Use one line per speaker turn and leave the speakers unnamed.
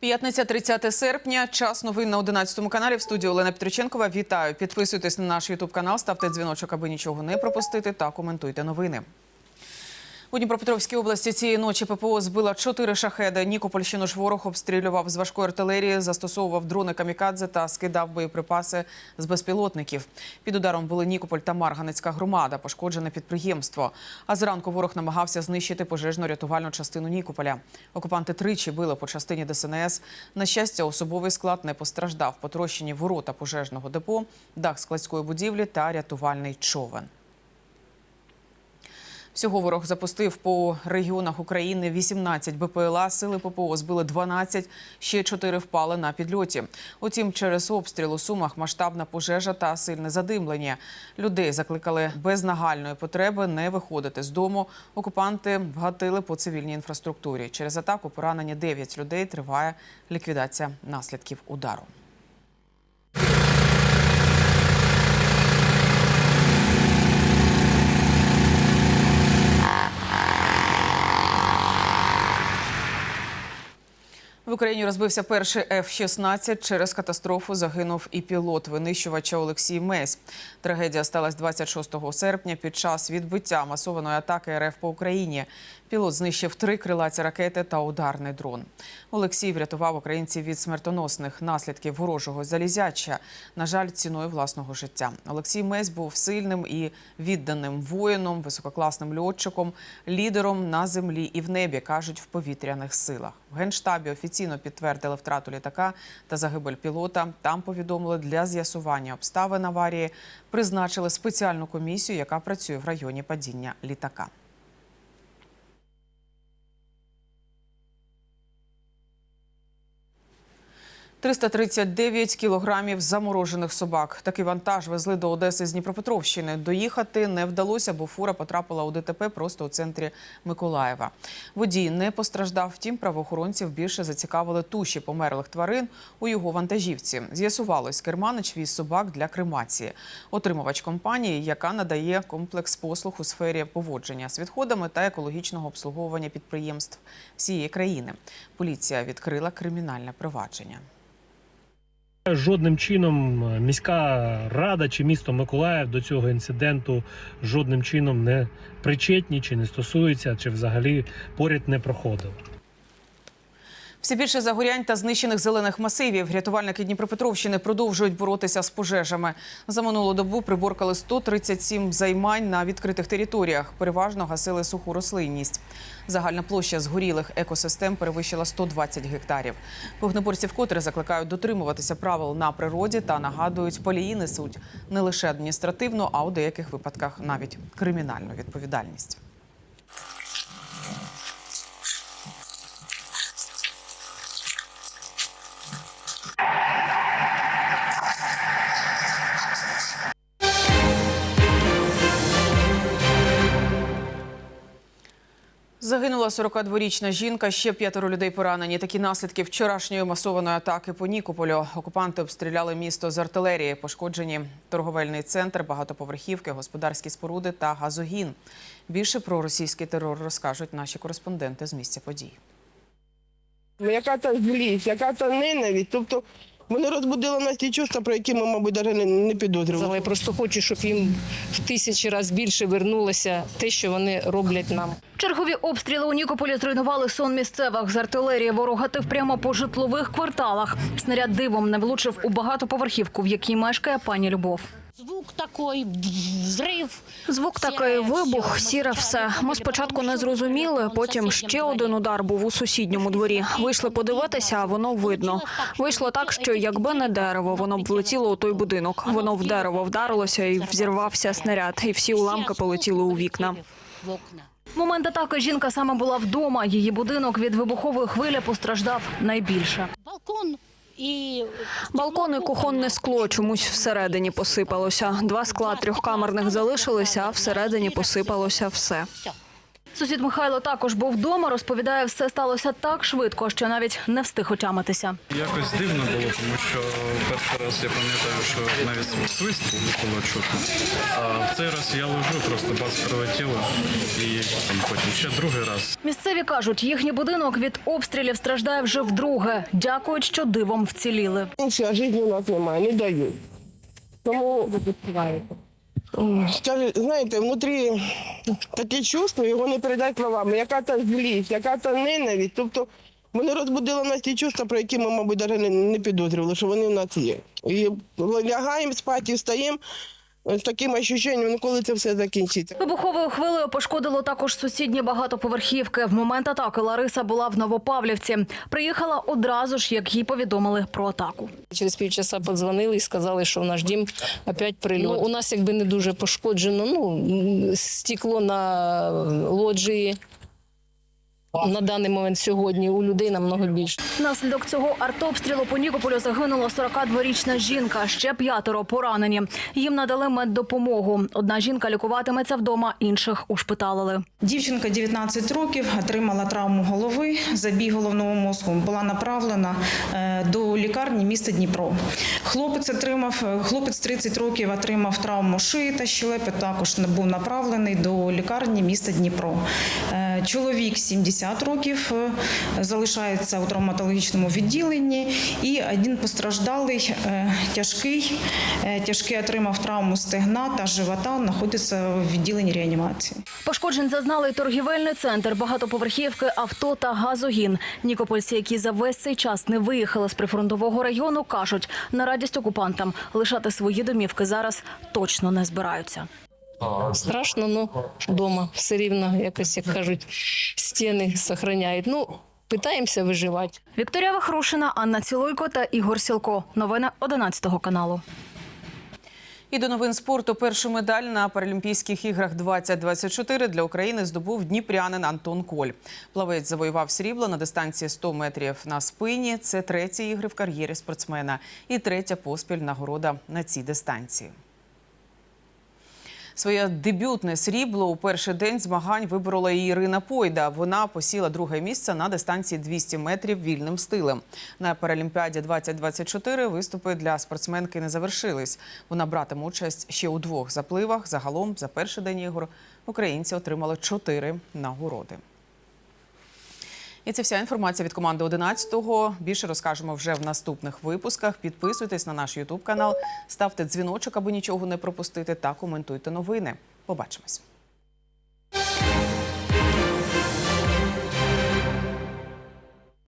П'ятниця, 30 серпня. Час новин на 11 каналі. В студії Олена Петриченкова. Вітаю. Підписуйтесь на наш Ютуб канал, ставте дзвіночок, аби нічого не пропустити, та коментуйте новини. У Дніпропетровській області цієї ночі ППО збила чотири шахеди. Нікопольщину ж ворог обстрілював з важкої артилерії, застосовував дрони камікадзе та скидав боєприпаси з безпілотників. Під ударом були Нікополь та Марганецька громада, пошкоджене підприємство. А зранку ворог намагався знищити пожежно-рятувальну частину Нікополя. Окупанти тричі били по частині ДСНС. На щастя, особовий склад не постраждав. Потрощені ворота пожежного депо, дах складської будівлі та рятувальний човен. Всього ворог запустив по регіонах України 18 БПЛА, сили ППО збили 12, ще 4 впали на підльоті. Утім, через обстріл у Сумах масштабна пожежа та сильне задимлення. Людей закликали без нагальної потреби не виходити з дому. Окупанти вгатили по цивільній інфраструктурі. Через атаку поранені 9 людей. Триває ліквідація наслідків удару. В Україні розбився перший F-16. Через катастрофу загинув і пілот винищувача Олексій Месь. Трагедія сталася 26 серпня під час відбиття масованої атаки РФ по Україні. Пілот знищив три крилаті ракети та ударний дрон. Олексій врятував українців від смертоносних наслідків ворожого залізяча. На жаль, ціною власного життя. Олексій Месь був сильним і відданим воїном, висококласним льотчиком, лідером на землі і в небі, кажуть в повітряних силах. В генштабі офіційно підтвердили втрату літака та загибель пілота. Там повідомили для з'ясування обставин аварії. Призначили спеціальну комісію, яка працює в районі падіння літака. «339 кілограмів заморожених собак. Такий вантаж везли до Одеси з Дніпропетровщини. Доїхати не вдалося, бо фура потрапила у ДТП просто у центрі Миколаєва. Водій не постраждав. Втім, правоохоронців більше зацікавили туші померлих тварин у його вантажівці. З'ясувалось, керманич віз собак для кремації. Отримувач компанії, яка надає комплекс послуг у сфері поводження з відходами та екологічного обслуговування підприємств всієї країни. Поліція відкрила кримінальне провадження.
Жодним чином е, міська рада чи місто Миколаїв до цього інциденту жодним чином не причетні, чи не стосуються, чи взагалі поряд не проходив.
Все більше загорянь та знищених зелених масивів. Рятувальники Дніпропетровщини продовжують боротися з пожежами. За минулу добу приборкали 137 займань на відкритих територіях. Переважно гасили суху рослинність. Загальна площа згорілих екосистем перевищила 120 гектарів. Вогнеборці вкотре закликають дотримуватися правил на природі та нагадують, полії несуть не лише адміністративну, а у деяких випадках навіть кримінальну відповідальність. Загинула 42-річна жінка, ще п'ятеро людей поранені. Такі наслідки вчорашньої масованої атаки по Нікополю. Окупанти обстріляли місто з артилерії. Пошкоджені торговельний центр, багатоповерхівки, господарські споруди та газогін. Більше про російський терор розкажуть наші кореспонденти з місця подій.
Яка то злість, яка то ненависть. Тобто вони розбудили нас ті чувства, про які ми, мабуть, навіть не, не підозрювали.
Я просто хочу, щоб їм в тисячі разів більше вернулося те, що вони роблять нам.
Чергові обстріли у Нікополі зруйнували сон місцевих. З артилерії Ворога тив прямо по житлових кварталах. Снаряд дивом не влучив у багатоповерхівку, в якій мешкає пані Любов.
Звук такий, взрив.
Звук такий вибух, сіре все. Ми спочатку не зрозуміли. Потім ще один удар був у сусідньому дворі. Вийшли подивитися, а воно видно. Вийшло так, що якби не дерево, воно б влетіло у той будинок. Воно в дерево вдарилося і взірвався снаряд, і всі уламки полетіли у вікна. Момент атаки жінка саме була вдома. Її будинок від вибухової хвилі постраждав найбільше.
Балкон і
балкони, кухонне скло чомусь всередині посипалося. Два скла трьохкамерних залишилися, а всередині посипалося все. Сусід Михайло також був вдома. Розповідає, все сталося так швидко, що навіть не встиг отямитися.
Якось дивно було, тому що перший раз я пам'ятаю, що навіть свист було чутно. А в цей раз я лежу, просто бац прилетіло і там потім ще другий раз.
Місцеві кажуть, їхній будинок від обстрілів страждає вже вдруге. Дякують, що дивом вціліли.
А життя у нас немає, не дають. Тому скажи, знаєте, внутрі таке чувство, його не передати словами. яка то злість, яка то ненависть. Тобто вони розбудили нас ті чувства, про які ми, мабуть, навіть не, підозрювали, що вони в нас є. І лягаємо спати встаємо з таким відчуттям, ну, коли це все закінчиться.
Вибуховою хвилею пошкодило також сусідні багатоповерхівки. В момент атаки Лариса була в Новопавлівці. Приїхала одразу ж, як їй повідомили про атаку.
Через півчаса подзвонили і сказали, що в наш дім опять прильот. Ну, у нас якби не дуже пошкоджено. Ну, стекло на лоджії. На даний момент сьогодні у людей намного більше.
Внаслідок цього артобстрілу по Нікополю загинула 42-річна жінка. Ще п'ятеро поранені. Їм надали меддопомогу. Одна жінка лікуватиметься вдома, інших ушпиталили.
Дівчинка 19 років отримала травму голови, забій головного мозку. Була направлена е, до лікарні міста Дніпро. Хлопець отримав е, хлопець 30 років отримав травму шиї та щелепи. Також був направлений до лікарні міста Дніпро. Чоловік 70 років е, залишається у травматологічному відділенні. І один постраждалий е, тяжкий, е, тяжкий отримав травму стегна та живота. Знаходиться в відділенні реанімації.
Пошкоджень зазнали торгівельний центр, багатоповерхівки, авто та газогін. Нікопольці, які за весь цей час не виїхали з прифронтового району, кажуть, на радість окупантам лишати свої домівки зараз точно не збираються.
Страшно, ну вдома все рівно якось, як кажуть, стіни зберігають. Ну, питаємося виживати.
Вікторія Вахрушина, Анна Цілуйко та Ігор Сілко. Новини 11 каналу.
І до новин спорту першу медаль на Паралімпійських іграх 2024 для України здобув дніпрянин Антон Коль. Плавець завоював срібло на дистанції 100 метрів на спині. Це треті ігри в кар'єрі спортсмена і третя поспіль нагорода на цій дистанції. Своє дебютне срібло у перший день змагань виборола і Ірина Пойда. Вона посіла друге місце на дистанції 200 метрів вільним стилем. На Паралімпіаді 2024 виступи для спортсменки не завершились. Вона братиме участь ще у двох запливах. Загалом за перший день ігор українці отримали чотири нагороди. І це вся інформація від команди 11-го. Більше розкажемо вже в наступних випусках. Підписуйтесь на наш Ютуб канал, ставте дзвіночок, аби нічого не пропустити, та коментуйте новини. Побачимось.